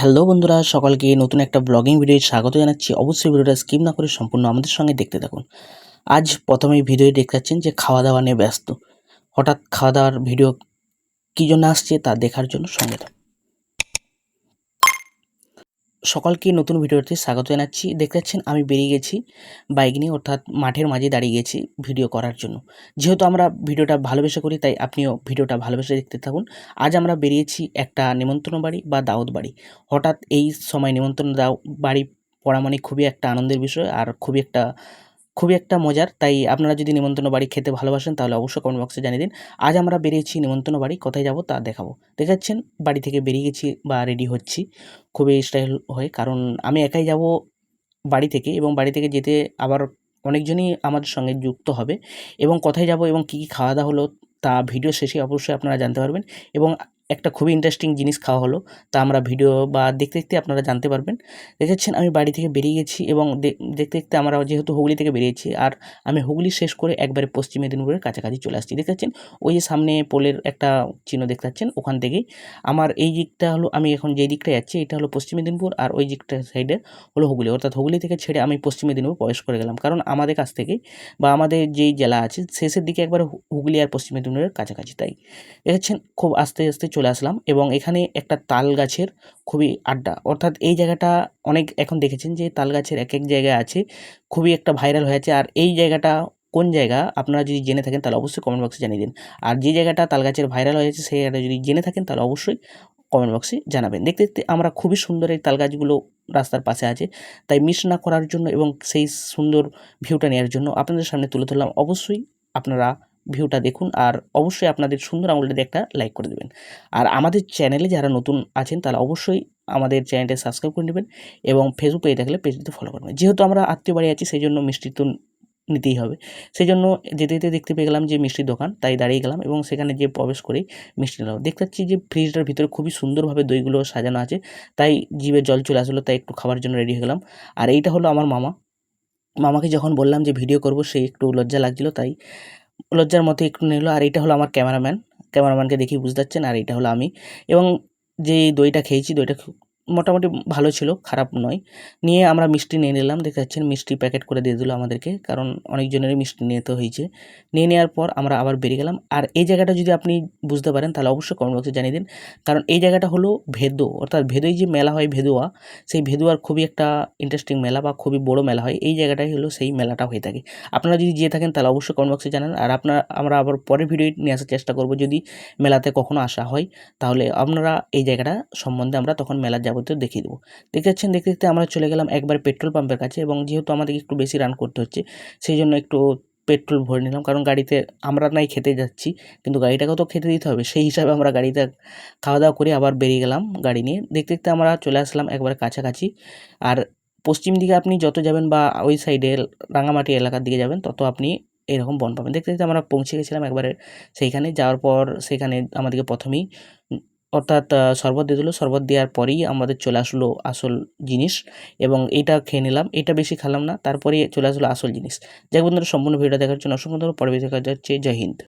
Hello বন্ধুরা, সকালকে নতুন একটা ব্লগিং ভিডিও স্বাগত জানাচ্ছি। অবশ্যই ভিডিওটা স্কিপ না করে সম্পূর্ণ আমাদের সঙ্গে দেখতে থাকুন। আজ প্রথমেই ভিডিও দেখতে পাচ্ছেন যে খাওয়া দাওয়া নিয়ে ব্যস্ত। হঠাৎ খাওয়া দাওয়ার ভিডিও কী জন্য আসছে তা দেখার জন্য সঙ্গে থাকুন। সকলকে নতুন ভিডিওতে স্বাগত জানাচ্ছি। দেখতে পাচ্ছেন, আমি বেরিয়ে গেছি বাইক নিয়ে, অর্থাৎ মাঠের মাঝে দাঁড়িয়ে গেছি ভিডিও করার জন্য। যেহেতু আমরা ভিডিওটা ভালোবেসে করি, তাই আপনিও ভিডিওটা ভালোবেসে দেখতে থাকুন। আজ আমরা বেরিয়েছি একটা নিমন্ত্রণ বাড়ি বা দাওয়াত বাড়ি। হঠাৎ এই সময় নিমন্ত্রণ দাও, বাড়ি পড়া মানে খুবই একটা আনন্দের বিষয় আর খুবই একটা খুবই একটা মজার। তাই আপনারা যদি নিমন্ত্রণ বাড়ি খেতে ভালোবাসেন, তাহলে অবশ্যই কমেন্ট বক্সে জানিয়ে দিন। আজ আমরা বেরিয়েছি নিমন্ত্রণ বাড়ি, কোথায় যাব তা দেখাবো। দেখাচ্ছেন বাড়ি থেকে বেরিয়ে গেছি বা রেডি হচ্ছি। খুবই স্টাইল হয়, কারণ আমি একাই যাব বাড়ি থেকে এবং বাড়ি থেকে যেতে আবার অনেকজনই আমাদের সঙ্গে যুক্ত হবে। এবং কোথায় যাব এবং কী কী খাওয়া দাওয়া হলো তা ভিডিও শেষে অবশ্যই আপনারা জানতে পারবেন। এবং একটা খুবই ইন্টারেস্টিং জিনিস খাওয়া হলো। তা আমরা ভিডিও বা দেখতে দেখতে আপনারা জানতে পারবেন। দেখেছেন আমি বাড়ি থেকে বেরিয়ে গেছি এবং দেখতে দেখতে আমরা যেহেতু হুগলি থেকে বেরিয়েছি, আর আমি হুগলি শেষ করে একবারে পশ্চিম মেদিনীপুরের কাছাকাছি চলে আসছি। দেখতে পাচ্ছেন, ওই যে সামনে পোলের একটা চিহ্ন দেখতে পাচ্ছেন, ওখান থেকেই। আমার এই দিকটা হলো, আমি এখন যেই দিকটা যাচ্ছি, এটা হলো পশ্চিম মেদিনীপুর, আর ওই দিকটা সাইডে হলো হুগলি। অর্থাৎ হুগলি থেকে ছেড়ে আমি পশ্চিম মেদিনীপুর প্রবেশ করে গেলাম। কারণ আমাদের কাছ থেকে বা আমাদের যেই জেলা আছে, শেষের দিকে একবার হুগলি আর পশ্চিম মেদিনীপুরের কাছাকাছি তাই। দেখেছেন খুব আস্তে আস্তে চলে আসলাম এবং এখানে একটা তাল গাছের খুবই আড্ডা। অর্থাৎ এই জায়গাটা অনেক এখন দেখেছেন যে তাল গাছের এক এক জায়গায় আছে, খুবই একটা ভাইরাল হয়েছে আর এই জায়গাটা কোন জায়গা? আপনারা যদি জেনে থাকেন তাহলে অবশ্যই কমেন্ট বক্সে জানিয়ে দিন। আর যে জায়গাটা তাল গাছের ভাইরাল হয়েছে সেই জায়গাটা যদি জেনে থাকেন তাহলে অবশ্যই কমেন্ট বক্সে জানাবেন। দেখতে দেখতে আমরা খুবই সুন্দর এই তাল গাছগুলো রাস্তার পাশে আছে। তাই মিস না করার জন্য এবং সেই সুন্দর ভিউটা নেওয়ার জন্য আপনাদের সামনে তুলে ধরলাম। অবশ্যই আপনারা ভিউটা দেখুন আর অবশ্যই আপনাদের সুন্দর আঙুলটা দিয়ে একটা লাইক করে দেবেন। আর আমাদের চ্যানেলে যারা নতুন আছেন তারা অবশ্যই আমাদের চ্যানেলটা সাবস্ক্রাইব করে নেবেন এবং ফেসবুক পেজে থাকলে পেজটিতে ফলো করবেন। যেহেতু আমরা আত্মীয় বাড়ি আছি সেই জন্য মিষ্টি তো নিতেই হবে। সেই জন্য যেতে যেতে দেখতে পেয়ে গেলাম যে মিষ্টির দোকান, তাই দাঁড়িয়ে গেলাম এবং সেখানে যে প্রবেশ করেই মিষ্টি নিলাম। দেখতে পাচ্ছি যে ফ্রিজটার ভিতরে খুবই সুন্দরভাবে দইগুলো সাজানো আছে, তাই জিভে জল চলে আসলো, তাই একটু খাবার জন্য রেডি হয়ে গেলাম। আর এইটা হলো আমার মামা। মামাকে যখন বললাম যে ভিডিও করব সেই একটু লজ্জা লাগছিল, তাই লজ্জার মতো একটু নিল, আর এটা হলো আমার ক্যামেরাম্যান। ক্যামেরাম্যানকে দেখি বুঝতে পারছেন, আর এটা হলো আমি। এবং যে দইটা খেয়েছি, দইটা মোটামুটি ভালো ছিল, খারাপ নয়। নিয়ে আমরা মিষ্টি নিয়ে নিলাম, দেখতে পাচ্ছেন মিষ্টি প্যাকেট করে দিয়ে দিল আমাদেরকে, কারণ অনেকজনেরই মিষ্টি নিতে হয়েছে। নিয়ে নেওয়ার পর আমরা আবার বেরিয়ে গেলাম। আর এই জায়গাটা যদি আপনি বুঝতে পারেন, তাহলে অবশ্যই কমেন্ট বক্সে জানিয়ে দিন। কারণ এই জায়গাটা হলো ভেদো, অর্থাৎ ভেদোই যে মেলা হয় ভেদুয়া, সেই ভেদুয়ার খুবই একটা ইন্টারেস্টিং মেলা বা খুবই বড় মেলা হয়। এই জায়গাটাই হলো সেই মেলাটা হয়ে থাকে। আপনারা যদি যেয়ে থাকেন, তাহলে অবশ্যই কমেন্ট বক্সে জানান। আর আপনার আমরা আবার পরের ভিডিও নিয়ে আসার চেষ্টা করব। যদি মেলাতে কখনো আসা হয়, তাহলে আপনারা এই জায়গাটা সম্বন্ধে আমরা তখন মেলার যাবতীয় দেখিয়ে দেবো। দেখতে পাচ্ছেন দেখতে দেখতে আমরা চলে গেলাম একবার পেট্রোল পাম্পের কাছে এবং যেহেতু আমাদেরকে একটু বেশি রান করতে হচ্ছে, সেই জন্য একটু পেট্রোল ভরে নিলাম। কারণ গাড়িতে আমরা নাই খেতে যাচ্ছি, কিন্তু গাড়িটাকেও তো খেতে দিতে হবে। সেই হিসাবে আমরা গাড়িতে খাওয়া দাওয়া করে আবার বেরিয়ে গেলাম গাড়ি নিয়ে। দেখতে দেখতে আমরা চলে আসলাম একবার কাছাকাছি। আর পশ্চিম দিকে আপনি যত যাবেন বা ওই সাইডে রাঙামাটি এলাকার দিকে যাবেন, তত আপনি এরকম বন পাবেন। দেখতে দেখতে আমরা পৌঁছে গেছিলাম একবারে সেইখানে। যাওয়ার পর সেখানে আমাদেরকে প্রথমেই অর্থাৎ শরবত দিয়ে দিল। শরবত দেওয়ার পরেই আমাদের চলে আসলো আসল জিনিস এবং এইটা খেয়ে নিলাম। এটা বেশি খেলাম না তারপরে চলে আসলো আসল জিনিস। যাই বন্ধুরা, সম্পূর্ণ ভিডিও দেখার জন্য অসংখ্য ধন্যবাদ। পরবর্তী দেখা যাচ্ছে জয় হিন্দ।